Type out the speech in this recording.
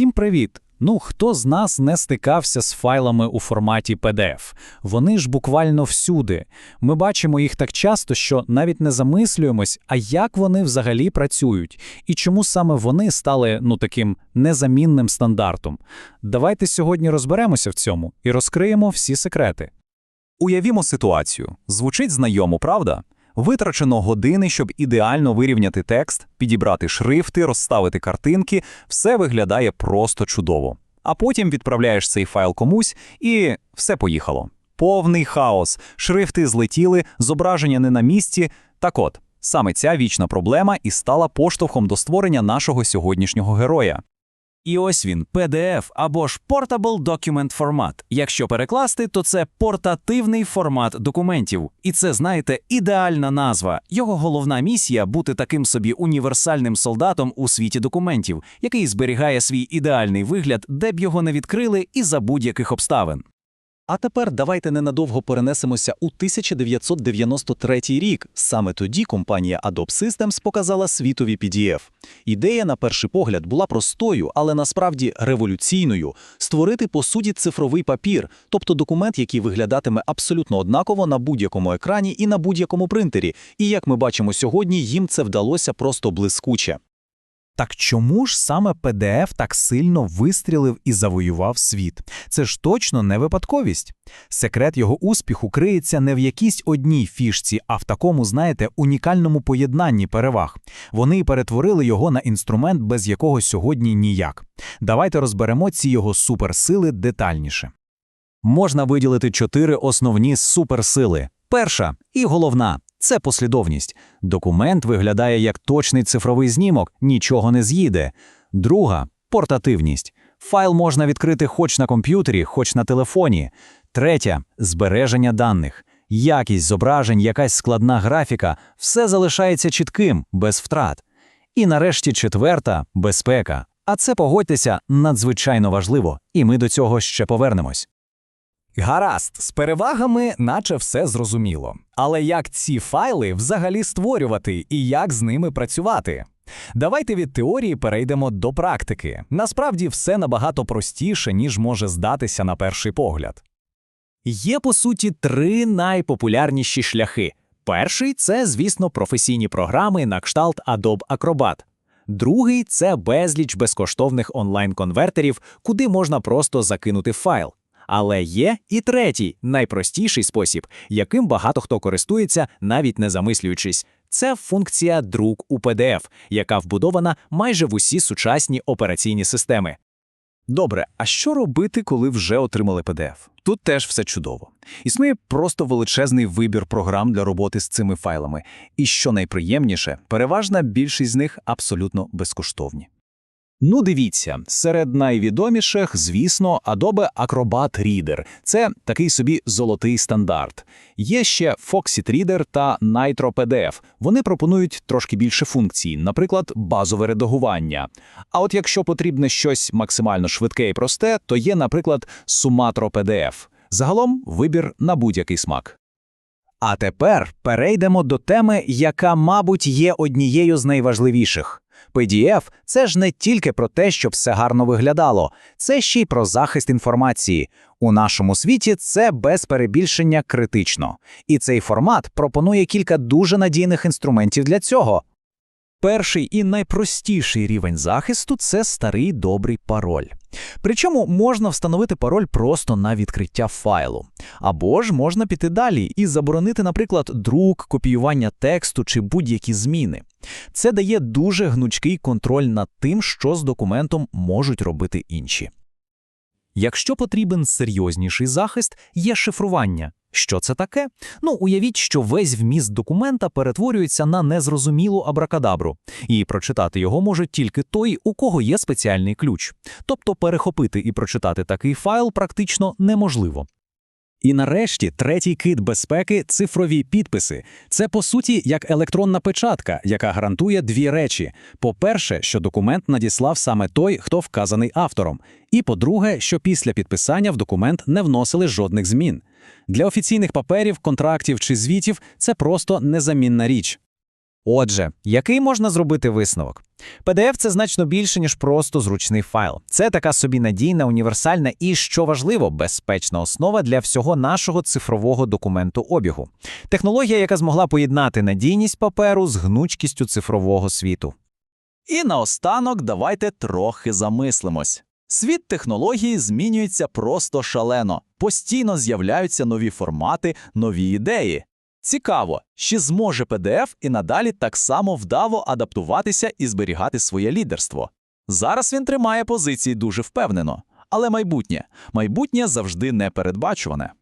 Всім привіт! Ну, хто з нас не стикався з файлами у форматі PDF? Вони ж буквально всюди. Ми бачимо їх так часто, що навіть не замислюємось, а як вони взагалі працюють, і чому саме вони стали ну таким незамінним стандартом. Давайте сьогодні розберемося в цьому і розкриємо всі секрети. Уявімо ситуацію. Звучить знайомо, правда? Витрачено години, щоб ідеально вирівняти текст, підібрати шрифти, розставити картинки, все виглядає просто чудово. А потім відправляєш цей файл комусь і все поїхало. Повний хаос, шрифти злетіли, зображення не на місці. Так от, саме ця вічна проблема і стала поштовхом до створення нашого сьогоднішнього героя. І ось він PDF або ж Portable Document Format. Якщо перекласти, то це портативний формат документів. І це, знаєте, ідеальна назва. Його головна місія бути таким собі універсальним солдатом у світі документів, який зберігає свій ідеальний вигляд, де б його не відкрили, і за будь-яких обставин. А тепер давайте ненадовго перенесемося у 1993 рік. Саме тоді компанія Adobe Systems показала світові PDF. Ідея, на перший погляд, була простою, але насправді революційною – створити, по суті, цифровий папір, тобто документ, який виглядатиме абсолютно однаково на будь-якому екрані і на будь-якому принтері. І, як ми бачимо сьогодні, їм це вдалося просто блискуче. Так чому ж саме PDF так сильно вистрілив і завоював світ? Це ж точно не випадковість. Секрет його успіху криється не в якійсь одній фішці, а в такому, знаєте, унікальному поєднанні переваг. Вони перетворили його на інструмент, без якого сьогодні ніяк. Давайте розберемо ці його суперсили детальніше. Можна виділити чотири основні суперсили. Перша і головна це послідовність. Документ виглядає як точний цифровий знімок, нічого не з'їде. Друга портативність. Файл можна відкрити хоч на комп'ютері, хоч на телефоні. Третя збереження даних. Якість зображень, якась складна графіка, все залишається чітким, без втрат. І нарешті четверта безпека. А це погодьтеся надзвичайно важливо, і ми до цього ще повернемось. Гаразд, з перевагами, наче все зрозуміло. Але як ці файли взагалі створювати і як з ними працювати? Давайте від теорії перейдемо до практики. Насправді все набагато простіше, ніж може здатися на перший погляд. Є, по суті, три найпопулярніші шляхи. Перший це, звісно, професійні програми на кшталт Adobe Acrobat. Другий це безліч безкоштовних онлайн-конвертерів, куди можна просто закинути файл. Але є і третій, найпростіший спосіб, яким багато хто користується, навіть не замислюючись. Це функція друк у PDF, яка вбудована майже в усі сучасні операційні системи. Добре, а що робити, коли вже отримали PDF? Тут теж все чудово. Існує просто величезний вибір програм для роботи з цими файлами. І що найприємніше, переважна більшість з них абсолютно безкоштовні. Ну, дивіться, серед найвідоміших, звісно, Adobe Acrobat Reader. Це такий собі золотий стандарт. Є ще Foxit Reader та Nitro PDF. Вони пропонують трошки більше функцій, наприклад, базове редагування. А от якщо потрібне щось максимально швидке і просте, то є, наприклад, Sumatro PDF. Загалом вибір на будь-який смак. А тепер перейдемо до теми, яка, мабуть, є однією з найважливіших. PDF – це ж не тільки про те, щоб все гарно виглядало, це ще й про захист інформації. У нашому світі це без перебільшення критично. І цей формат пропонує кілька дуже надійних інструментів для цього. Перший і найпростіший рівень захисту це старий добрий пароль. Причому можна встановити пароль просто на відкриття файлу. Або ж можна піти далі і заборонити, наприклад, друк, копіювання тексту чи будь-які зміни. Це дає дуже гнучкий контроль над тим, що з документом можуть робити інші. Якщо потрібен серйозніший захист, є шифрування. Що це таке? Ну, уявіть, що весь вміст документа перетворюється на незрозумілу абракадабру, і прочитати його може тільки той, у кого є спеціальний ключ. Тобто перехопити і прочитати такий файл практично неможливо. І нарешті третій кит безпеки цифрові підписи. Це по суті як електронна печатка, яка гарантує дві речі: по-перше, що документ надіслав саме той, хто вказаний автором, і по-друге, що після підписання в документ не вносили жодних змін. Для офіційних паперів, контрактів чи звітів це просто незамінна річ. Отже, який можна зробити висновок? PDF – це значно більше, ніж просто зручний файл. Це така собі надійна, універсальна і, що важливо, безпечна основа для всього нашого цифрового документу обігу. Технологія, яка змогла поєднати надійність паперу з гнучкістю цифрового світу. І наостанок давайте трохи замислимось. Світ технології змінюється просто шалено. Постійно з'являються нові формати, нові ідеї. Цікаво, чи зможе PDF і надалі так само вдаво адаптуватися і зберігати своє лідерство. Зараз він тримає позиції дуже впевнено, але майбутнє майбутнє завжди непередбачуване.